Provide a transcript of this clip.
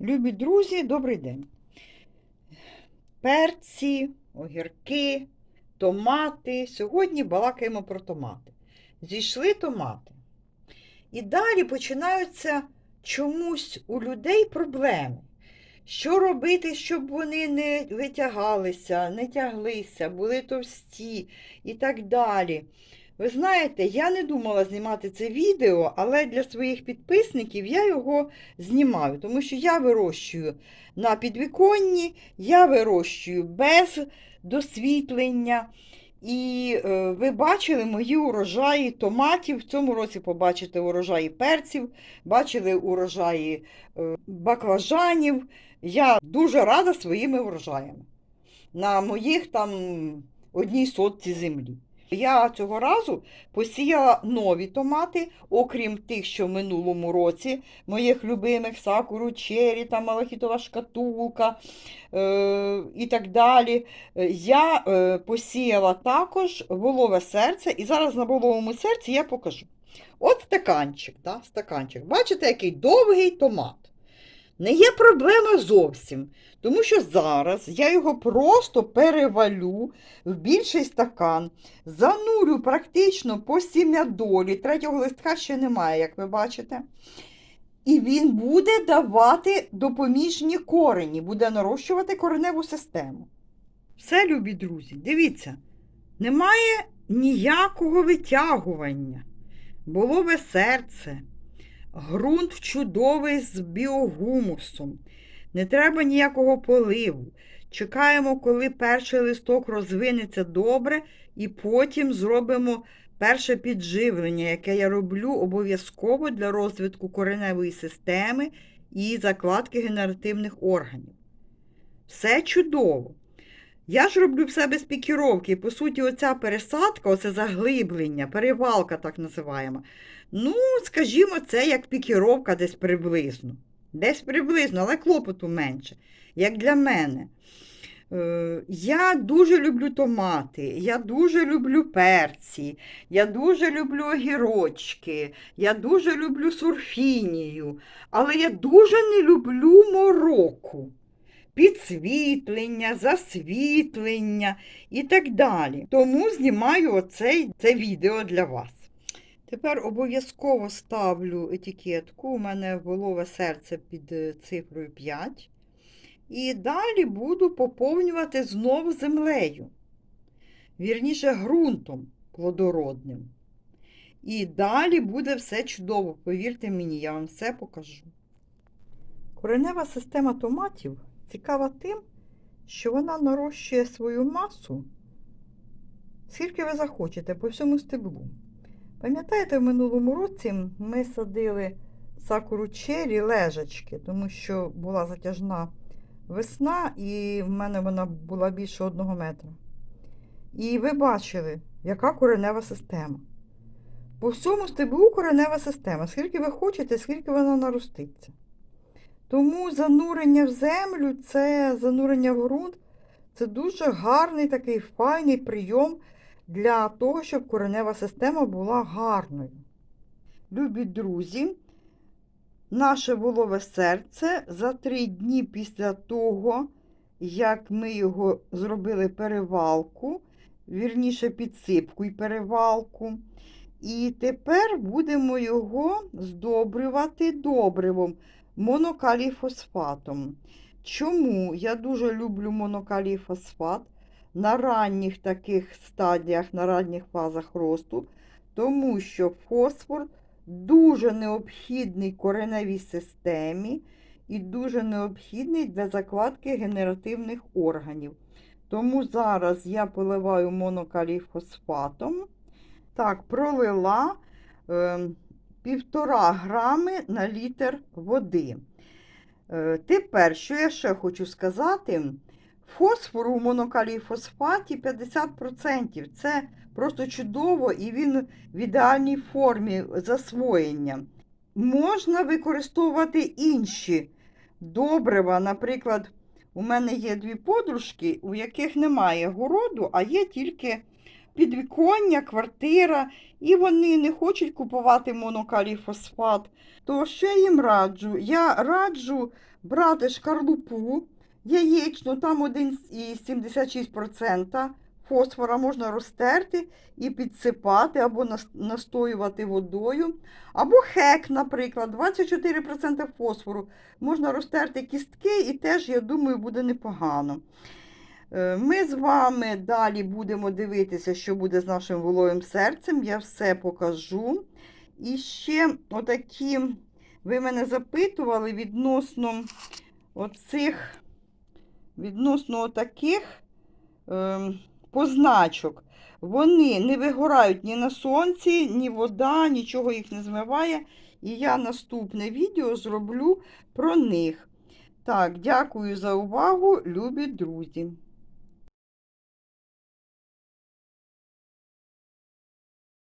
Любі друзі, добрий день. Перці, огірки, томати. Сьогодні балакаємо про томати. Зійшли томати. І далі починаються чомусь у людей проблеми. Що робити, щоб вони не витягалися, не тяглися, були товсті і так далі. Ви знаєте, я не думала знімати це відео, але для своїх підписників я його знімаю, тому що я вирощую на підвіконні, я вирощую без досвітлення. І е, ви бачили мої урожаї томатів. В цьому році побачите урожаї перців, бачили урожаї е, баклажанів. Я дуже рада своїми урожаями на моїх там одній сотці землі. Я цього разу посіяла нові томати, окрім тих, що в минулому році, моїх любимих сакуру, чері, там малахітова шкатулка е, і так далі. Я е, посіяла також волове серце, і зараз на воловому серці я покажу. От стаканчик, да, стаканчик. Бачите, який довгий томат. Не є проблема зовсім, тому що зараз я його просто перевалю в більший стакан, занурю практично по сім'ядолі. Третього листка ще немає, як ви бачите. І він буде давати допоміжні корені, буде нарощувати кореневу систему. Все, любі друзі, дивіться, немає ніякого витягування. Болове серце. Грунт чудовий з біогумусом. Не треба ніякого поливу. Чекаємо, коли перший листок розвинеться добре, і потім зробимо перше підживлення, яке я роблю обов'язково для розвитку кореневої системи і закладки генеративних органів. Все чудово. Я ж роблю все без пікіровки. По суті, оця пересадка, оце заглиблення, перевалка так називаємо. Ну, скажімо, це як пікіровка десь приблизно. Десь приблизно, але клопоту менше, як для мене. Е, Я дуже люблю томати, я дуже люблю перці, я дуже люблю огірочки, я дуже люблю сурфінію, але я дуже не люблю мороку. Підсвітлення, засвітлення і так далі. Тому знімаю оцей, це відео для вас. Тепер обов'язково ставлю етикетку. У мене волове серце під е, цифрою 5. І далі буду поповнювати знову землею. Вірніше, ґрунтом плодородним. І далі буде все чудово. Повірте мені, я вам все покажу. Коренева система томатів цікава тим, що вона нарощує свою масу, скільки ви захочете, по всьому стеблу. Пам'ятаєте, в минулому році ми садили сакуру чері лежачки, тому що була затяжна весна, і в мене вона була більше одного метра. І ви бачили, яка коренева система. По всьому стеблу коренева система. Скільки ви хочете, скільки вона нароститься. Тому занурення в землю, це занурення в ґрунт, це дуже гарний такий файний прийом для того, щоб коренева система була гарною. Любі друзі, наше волове серце за три дні після того, як ми його зробили перевалку, вірніше підсипку і перевалку. І тепер будемо його здобрювати добривом монокаліфосфатом. Чому я дуже люблю монокаліфосфат? на ранніх таких стадіях, на ранніх фазах росту, тому що фосфор дуже необхідний кореневій системі і дуже необхідний для закладки генеративних органів. Тому зараз я поливаю монокаліфосфатом. Так, пролила е, півтора грами на літр води. Е, тепер, що я ще хочу сказати, Фосфору у монокаліфосфаті 50%. Це просто чудово і він в ідеальній формі засвоєння. Можна використовувати інші добрива. Наприклад, у мене є дві подружки, у яких немає городу, а є тільки підвіконня, квартира, і вони не хочуть купувати монокалій фосфат. То я їм раджу? Я раджу брати шкарлупу яєчну, там 1,76% фосфора можна розтерти і підсипати або настоювати водою. Або хек, наприклад, 24% фосфору. Можна розтерти кістки і теж, я думаю, буде непогано. Е, Ми з вами далі будемо дивитися, що буде з нашим вологим серцем. Я все покажу. І ще отакі, ви мене запитували відносно оцих, відносно отаких ем, позначок. Вони не вигорають ні на сонці, ні вода, нічого їх не змиває. І я наступне відео зроблю про них. Так, дякую за увагу, любі друзі.